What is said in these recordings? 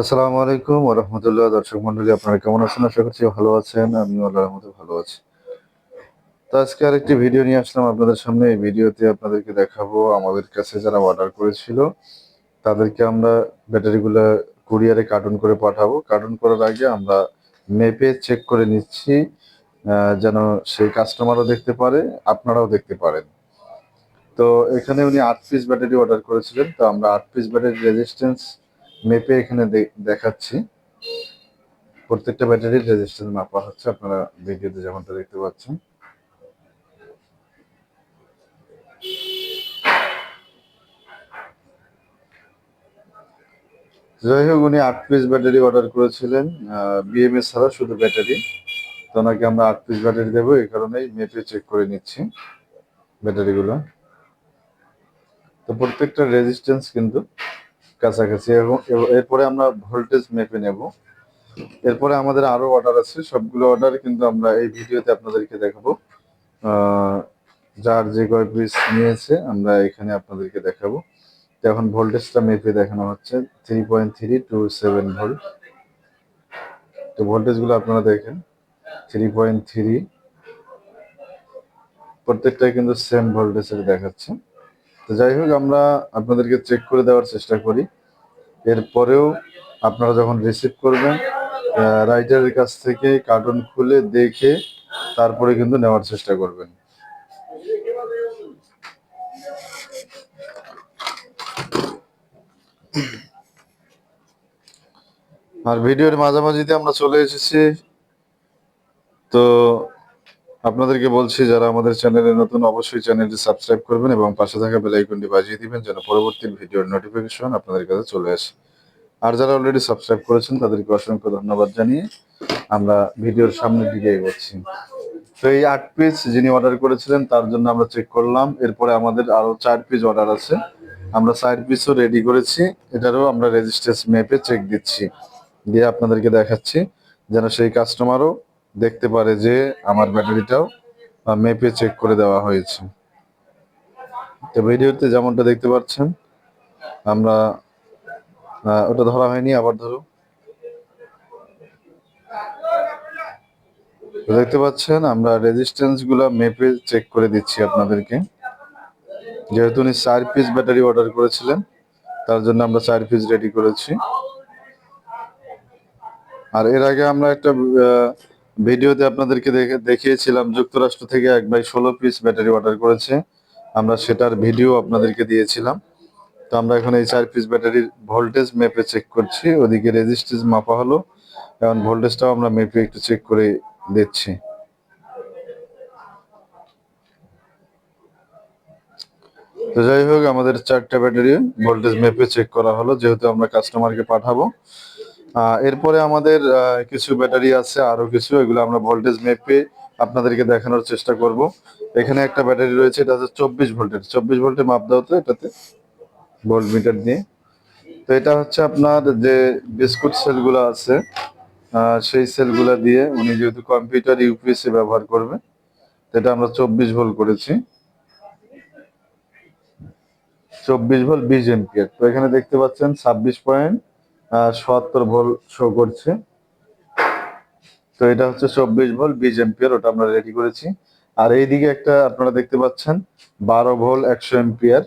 আসসালামু আলাইকুম রহমতুল্লাহ। দর্শক মন্ডলী, আপনারা কেমন আছেন? আশা করছি ভালো আছেন। আমিও আল্লাহর মতো ভালো আছি। তো আজকে আরেকটি ভিডিও নিয়ে আসলাম আপনাদের সামনে। এই ভিডিওতে আপনাদেরকে দেখাবো আমাদের কাছে যারা অর্ডার করেছিল, তাদেরকে আমরা ব্যাটারিগুলো কুরিয়ারে কার্টুন করে পাঠাবো। কার্টুন করার আগে আমরা মেপে চেক করে নিচ্ছি যেন সেই কাস্টমারও দেখতে পারে, আপনারাও দেখতে পারেন। তো এখানে উনি আট পিস ব্যাটারি অর্ডার করেছিলেন। তো আমরা আট পিস ব্যাটারি রেজিস্ট্যান্স মেপে এখানে দেখাচ্ছি। প্রত্যেকটা ব্যাটারির রেজিস্ট্যান্স মাপা হচ্ছে, আপনারা ভিডিওতে যেমনটা দেখতে পাচ্ছেন। যাই হোক, উনি আট পিস ব্যাটারি অর্ডার করেছিলেন। বিএমএস ছাড়া শুধু ব্যাটারি তো ওনাকে আমরা আট পিস ব্যাটারি দেবো, এই কারণেই মেপে চেক করে নিচ্ছি ব্যাটারিগুলো তো প্রত্যেকটা রেজিস্ট্যান্স কিন্তু কাছাকাছি। এবং এরপরে আমরা ভোল্টেজ মেপে নেব। এরপরে আমাদের আরও অর্ডার আছে। সবগুলো অর্ডার কিন্তু আমরা এই ভিডিওতে আপনাদেরকে দেখাবো। যার যে কয় পিস নিয়েছে, আমরা এখানে আপনাদেরকে দেখাবো। এখন ভোল্টেজটা মেপে দেখানো হচ্ছে। Three point three two seven volt তো ভোল্টেজগুলো আপনারা দেখেন। থ্রি পয়েন্ট থ্রি প্রত্যেকটাই কিন্তু সেম ভোল্টেজের দেখাচ্ছে। তো যাই হোক, আমরা আপনাদেরকে চেক করে দেওয়ার চেষ্টা করি। এরপরেও আপনারা যখন রিসিভ করবেন রাইটারের কাছ থেকে কার্টুন খুলে দেখে তারপরে কিন্তু নেওয়ার চেষ্টা করবেন। আর ভিডিওর মাঝামাঝিতে আমরা চলে এসেছি। তো আপনাদেরকে বলছি, যারা আমাদের চ্যানেলে নতুন, অবশ্যই চ্যানেলটি সাবস্ক্রাইব করবেন এবং পাশে থাকা বেল আইকনটি বাজিয়ে দিবেন যেন পরবর্তী ভিডিওর নোটিফিকেশন আপনাদের কাছে চলে আসে। আর যারা অলরেডি সাবস্ক্রাইব করেছেন, তাদেরকে অসংখ্য ধন্যবাদ জানিয়ে আমরা ভিডিওর সামনের দিকে এগোচ্ছি। তো এই আট পিস যিনি অর্ডার করেছিলেন, তার জন্য আমরা চেক করলাম। এরপরে আমাদের আরও চার পিস অর্ডার আছে। আমরা চার পিসও রেডি করেছি। এটারও আমরা রেজিস্ট্রেস মেপে চেক দিচ্ছি। দিয়ে আপনাদেরকে দেখাচ্ছি, যেন সেই কাস্টমারও দেখতে পারে যে আমার ব্যাটারিটাও মেপে চেক করে দেওয়া হয়েছে। তো ভিডিওতে যেমনটা দেখতে পাচ্ছেন, আমরা ওটা ধরা হয়নি, আবার ধরো। দেখতে পাচ্ছেন, আমরা রেজিস্ট্যান্সগুলা মেপে চেক করে দিচ্ছি আপনাদেরকে। যেহেতু উনি চার পিস ব্যাটারি অর্ডার করেছিলেন, তার জন্য আমরা চার পিস রেডি করেছি। আর এর আগে আমরা একটা ভিডিওতে আপনাদেরকে দেখে দেখিয়েছিলাম, যুক্তরাষ্ট্র থেকে এক বাই ষোলো পিস ব্যাটারি অর্ডার করেছে। আমরা সেটার ভিডিও আপনাদেরকে দিয়েছিলাম। তো আমরা এখন এই চার পিস ব্যাটারির ভোল্টেজ মেপে চেক করছি। ওদিকে রেজিস্ট্যান্স মাপা হলো, এখন ভোল্টেজটাও আমরা মেপে একটু চেক করে দিচ্ছি তো যাই হোক, আমাদের চারটা ব্যাটারি ভোল্টেজ মেপে চেক করা হলো, যেহেতু আমরা কাস্টমারকে পাঠাবো। এরপরে আমাদের কিছু ব্যাটারি আছে, আরও কিছু, এগুলো আমরা ভোল্টেজ মেপে আপনাদেরকে দেখানোর চেষ্টা করব। এখানে একটা ব্যাটারি রয়েছে, এটা হচ্ছে চব্বিশ ভোল্টের। চব্বিশ ভোল্টের মাপ দাও তো এটাতে ভোল্ট মিটার দিয়ে। তো এটা হচ্ছে আপনার যে বিস্কুট সেলগুলো আছে সেই সেলগুলো দিয়ে উনি যেহেতু কম্পিউটার ইউপিএসসি ব্যবহার করবে এটা আমরা চব্বিশ ভোল্ট করেছি। চব্বিশ ভোল্ট বিশ এম্পিয়ার তো এখানে দেখতে পাচ্ছেন ছাব্বিশ পয়েন্ট সত্তর ভোল্ট শো করছে। তো এটা হচ্ছে চব্বিশ ভোল্ট বিশ এম্পিয়ার ওটা আমরা রেডি করেছি। আর এইদিকে একটা আপনারা দেখতে পাচ্ছেন, বারো ভোল্ট একশো এম্পিয়ার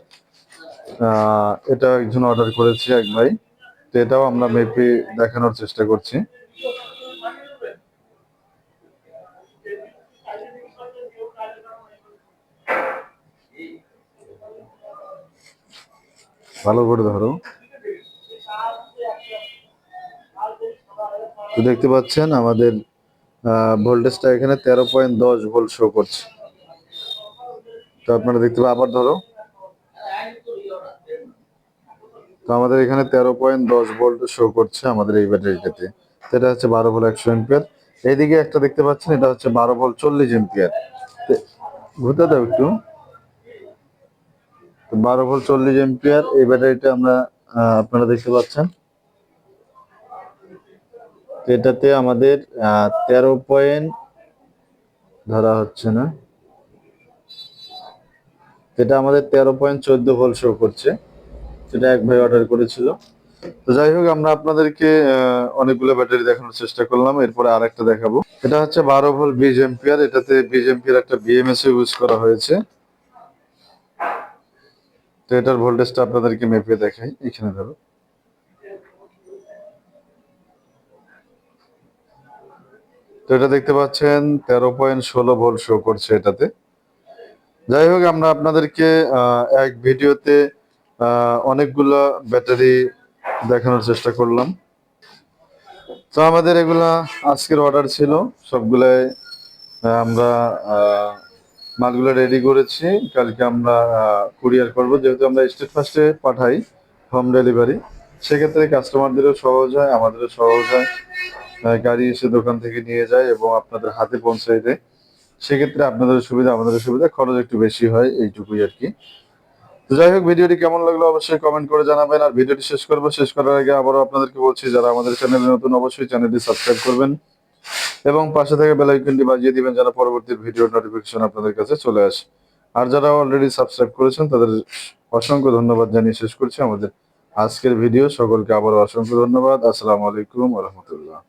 এটা একজন অর্ডার করেছে এক ভাই। তো এটাও আমরা মেপে দেখানোর চেষ্টা করছি। ভালো করে ধরো। তো দেখতে পাচ্ছেন আমাদের ভোল্টেজটা এখানে তেরো পয়েন্ট দশ ভোল্ট শো করছে। তো আপনারা দেখতে পাবেন, আবার ধরো। তো আমাদের এখানে তেরো পয়েন্ট দশ ভোল্ট শো করছে আমাদের এই ব্যাটারিটাতে। এটা হচ্ছে বারো ভোল্ট একশো এম্পিয়ার এইদিকে একটা দেখতে পাচ্ছেন, এটা হচ্ছে বারো ভোল্ট চল্লিশ এম্পিয়ার ঘুরতে দাও একটু। বারো ভোল্ট চল্লিশ এম্পিয়ার এই ব্যাটারিটা আমরা আপনারা দেখতে পাচ্ছেন। এটাতে আমাদের তেরো পয়েন্ট ধরা হচ্ছে না। এটা আমাদের তেরো পয়েন্ট চোদ্দ ভোল্ট শো করছে। সেটা এক ভাই অর্ডার করেছিল। তো যাই হোক, আমরা আপনাদেরকে অনেকগুলো ব্যাটারি দেখানোর চেষ্টা করলাম। এরপরে আরেকটা দেখাবো। এটা হচ্ছে বারো ভোল্ট বিশ এম্পিয়ার এটাতে বিশ এম্পিয়ার একটা বিএমএস ইউজ করা হয়েছে। তো এটার ভোল্টেজটা আপনাদেরকে মেপে দেখাই। এখানে ধরো। তো এটা দেখতে পাচ্ছেন, তেরো পয়েন্ট ষোলো ভোল্ট শো করছে এটাতে। যাই হোক, আমরা আপনাদেরকে এক ভিডিওতে অনেকগুলো ব্যাটারি দেখানোর চেষ্টা করলাম। তো আমাদের এগুলা আজকের অর্ডার ছিল, সবগুলাই আমরা মালগুলো রেডি করেছি। কালকে আমরা কুরিয়ার করব। যেহেতু আমরা স্টেট ফার্স্টে পাঠাই হোম ডেলিভারি সেক্ষেত্রে কাস্টমারদেরও সহজ হয়, আমাদেরও সহজ হয়। গাড়ি এসে দোকান থেকে নিয়ে যায় এবং আপনাদের হাতে পৌঁছায় দেয়। সেক্ষেত্রে আপনাদের সুবিধা, আমাদের সুবিধা, খরচ একটু বেশি হয় এইটুকুই আর কি। তো যাই হোক, ভিডিওটি কেমন লাগল অবশ্যই কমেন্ট করে জানাবেন। আর ভিডিওটি শেষ করব, শেষ করার আগে আবারও আপনাদেরকে বলছি, যারা আমাদের চ্যানেলে নতুন, অবশ্যই চ্যানেলটি সাবস্ক্রাইব করবেন এবং পাশে থেকে বেল আইকনটি বাজিয়ে দিবেন যারা পরবর্তী ভিডিওর নোটিফিকেশন আপনাদের কাছে চলে আসে। আর যারা অলরেডি সাবস্ক্রাইব করেছেন, তাদের অসংখ্য ধন্যবাদ জানিয়ে শেষ করছি আমাদের আজকের ভিডিও সকলকে আবারও অসংখ্য ধন্যবাদ। আসসালামু আলাইকুম রহমতুল্লাহ।